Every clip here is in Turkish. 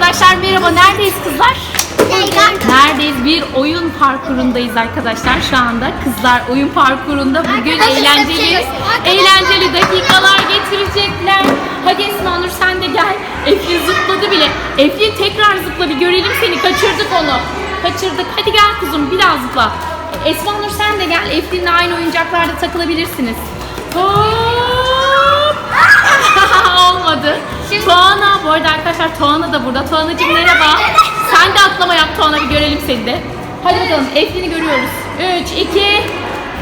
Arkadaşlar merhaba. Neredeyiz kızlar? Neredeyiz? Bir oyun parkurundayız arkadaşlar şu anda. Kızlar oyun parkurunda bugün Arkadaşlar, eğlenceli şey- eğlenceli dakikalar getirecekler. Hadi Esma Nur sen de gel. Eflin zıpladı bile. Eflin tekrar zıpla bir görelim seni. Kaçırdık onu. Kaçırdık. Hadi gel kuzum biraz zıpla. Esma Nur sen de gel. Eflin'le aynı oyuncaklarda takılabilirsiniz. Hop. Olmadı. Şimdi- Tuana bu arada arkadaşlar Tuana da burada. Tuana'cığım merhaba. Sen de atlama yap Tuana bir görelim seni de. Hadi bakalım Eflin'i görüyoruz. 3, 2,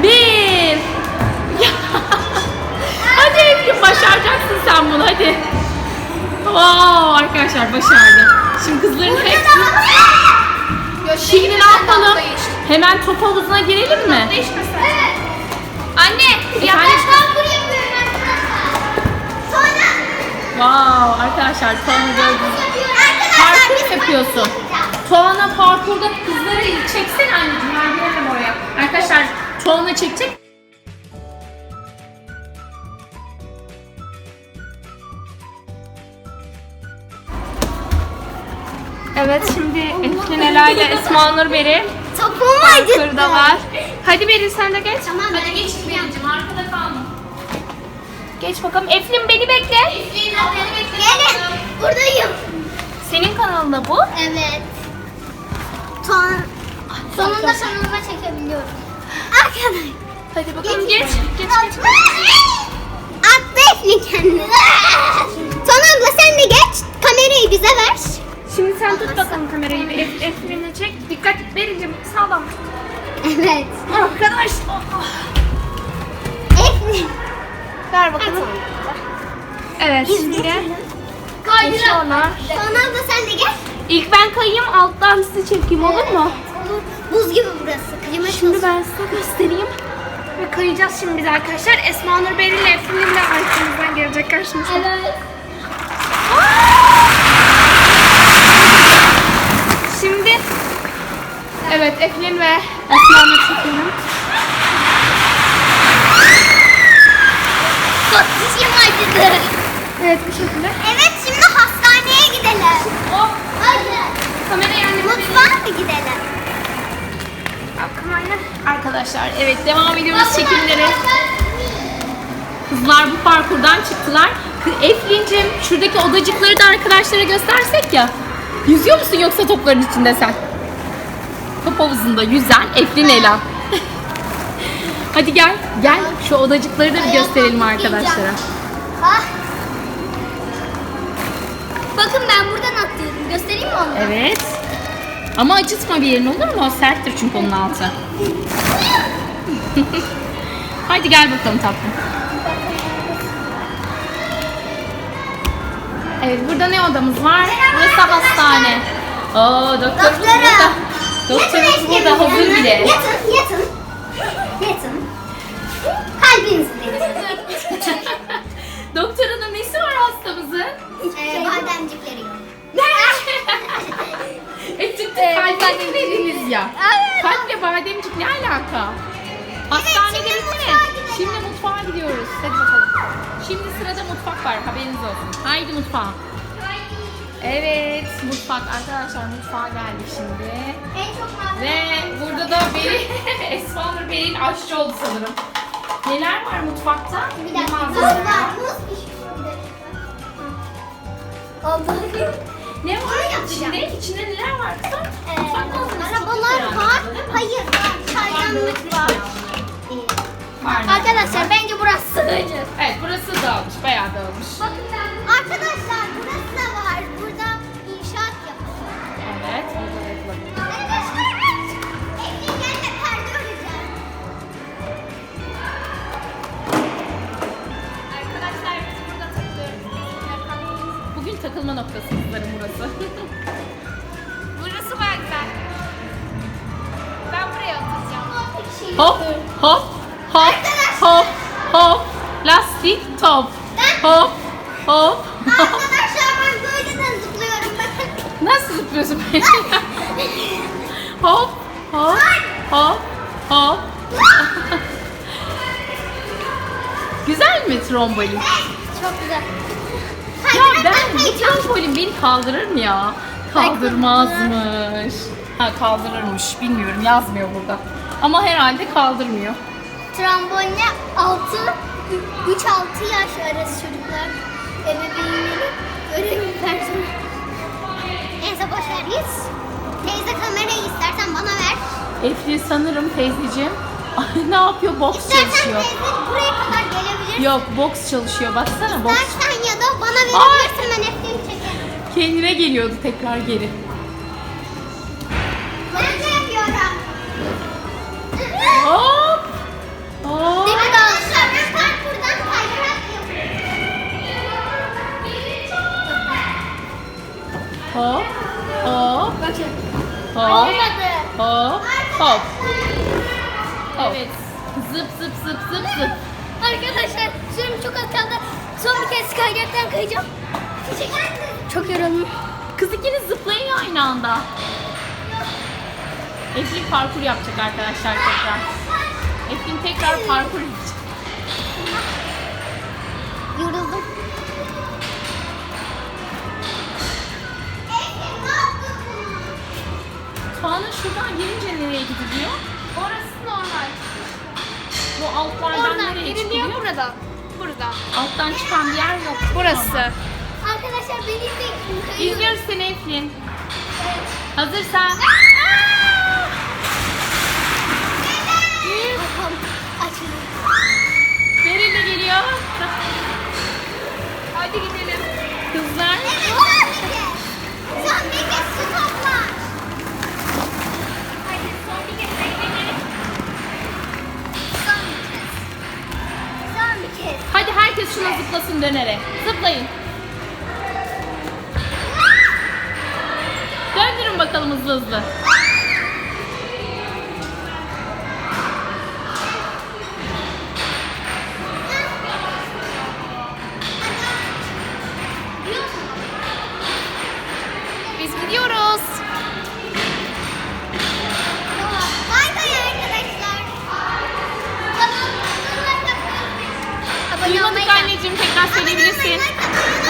1. hadi Eflin başaracaksın sen bunu hadi. Wow arkadaşlar başardı. Şimdi kızların hepsi... Şimdi ne yapalım? Hemen top havuzuna girelim mi? Anne, Efendim? yaklaş Wow arkadaşlar Tuana gördünüz. Arkadaşlar Parkur yapıyorsun. Tuana parkurda kızları çeksene anneciğim ben giremem oraya. Arkadaşlar Tuana çekecek. Evet şimdi Eflin Ela ile Esma Nur Beri Topum parkurda var. Hadi Beri sen de geç. Tamam Hadi geç anneciğim arkada kalma. Geç bakalım. Eflin beni bekle. Gelin. Buradayım. Senin kanalında bu. Evet. Son, sonunda kanalıma çekebiliyorum. Arkadaşlar. Hadi bakalım geç. Geç geç. Attı Eflin kendini. Son abla sen de geç. Kamerayı bize ver. Şimdi sen tut bakalım kamerayı. Ef, Eflin'e çek. Dikkat Beri'cim sağlam. Evet. Arkadaş. Eflin. Ver bakalım. Evet şimdi. Geç ona. Son abla sen de gel. İlk ben kayayım alttan sizi çekeyim olur mu? Olur. Buz gibi burası. Klima Şimdi ben size göstereyim. Ve kayacağız şimdi biz arkadaşlar. Esma Nur Beri ile Eflin de arkamızdan gelecek karşımıza. Evet. Şimdi evet Eflin ve Esma Nur çekiyorum. Çok dişim acıdı. Evet bu şekilde. Evet şimdi hastaneye gidelim. Hop Hadi. kamerayı anneme Mutfağa mı gidelim? Kamerayı. Arkadaşlar evet devam ediyoruz çekimlere. Kızlar bu parkurdan çıktılar. Eflin'cim şuradaki odacıkları da arkadaşlara göstersek ya. Yüzüyor musun yoksa topların içinde sen? Top havuzunda yüzen Eflin Ela. Hadi gel, gel şu odacıkları da bir gösterelim arkadaşlara. Ah. Bakın ben buradan atlıyorum. Göstereyim mi onu? Evet. Ama acıtma bir yerini olur mu? O serttir çünkü onun altı. Hadi gel bakalım tatlım. Evet burada ne odamız var? Burası hastane. Oo doktorumuz Doktorum. burada. Doktorumuz burada hazır bile. Yatın, yatın. Yatın. Kalbinizi dinleyin. Doktor hanım nesi var hastamızın? Ee, bademcikleri yok. E çıktı kalpten dediniz ya. Kalple bademcik ne alaka? Hastanede şimdi bitti mi? Şimdi mutfağa gidiyoruz. Hadi bakalım. Şimdi sırada mutfak var haberiniz olsun. Haydi mutfağa. Evet mutfak arkadaşlar mutfağa geldik şimdi. En çok. Ve burada da Beril, Esma Nur Beril aşçı oldu sanırım. Neler var mutfakta? Bir dakika. Muz var. Muz pişiyor. Allah'ım. Ne var yapacağım. içinde? İçinde neler var kızım? Ee, arabalar var. Hayır. Çaydanlık. Var. Hop, hop, hop, hop, hop. Lastik top. Hop, hop. Arkadaşlar ben böyle de zıplıyorum. Bakın. Nasıl zıplıyorsun böyle? hop, hop, hop, hop. Güzel mi trombolin? Çok güzel. Ya ben bu beni kaldırır mı ya? Kaldırmazmış. Ha kaldırırmış. Bilmiyorum yazmıyor burada. Ama herhalde kaldırmıyor. Tramboline 6 3-6 yaş arası çocuklar ebeveynleri görebilirler. Neyse boş ver git. Teyze kamerayı istersen bana ver. Efli sanırım teyzeciğim. Ne yapıyor? Boks İstersen çalışıyor. teyze buraya kadar gelebilirsin. Yok boks çalışıyor. Baksana boks. İstersen ya da bana verebilirsin ben hepsini çekerim. Kendine geliyordu tekrar geri. Hop. Hop. Hop. Olmadı. Hop. Hop. Evet. Zıp zıp zıp zıp zıp. Arkadaşlar sürüm çok az kaldı. Son bir kez kaydıraktan kayacağım. Çok yoruldum. Kız ikiniz zıplayın aynı anda. Eflin parkur yapacak arkadaşlar tekrar. Eflin tekrar parkur yapacak. Şuradan gelince nereye gidiliyor? Orası normal. Bu altlardan Oradan nereye giriliyor çıkılıyor? buradan. Buradan. Alttan çıkan bir yer yok. Burası. Arkadaşlar beni izleyin. İzliyoruz seni Eflin. Hazırsan. Zıplasın dönerek. Zıplayın. Döndürün bakalım hızlı hızlı.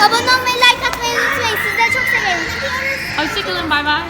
Abone olmayı, like atmayı unutmayın. Sizleri çok seviyorum. Hoşçakalın bay bay.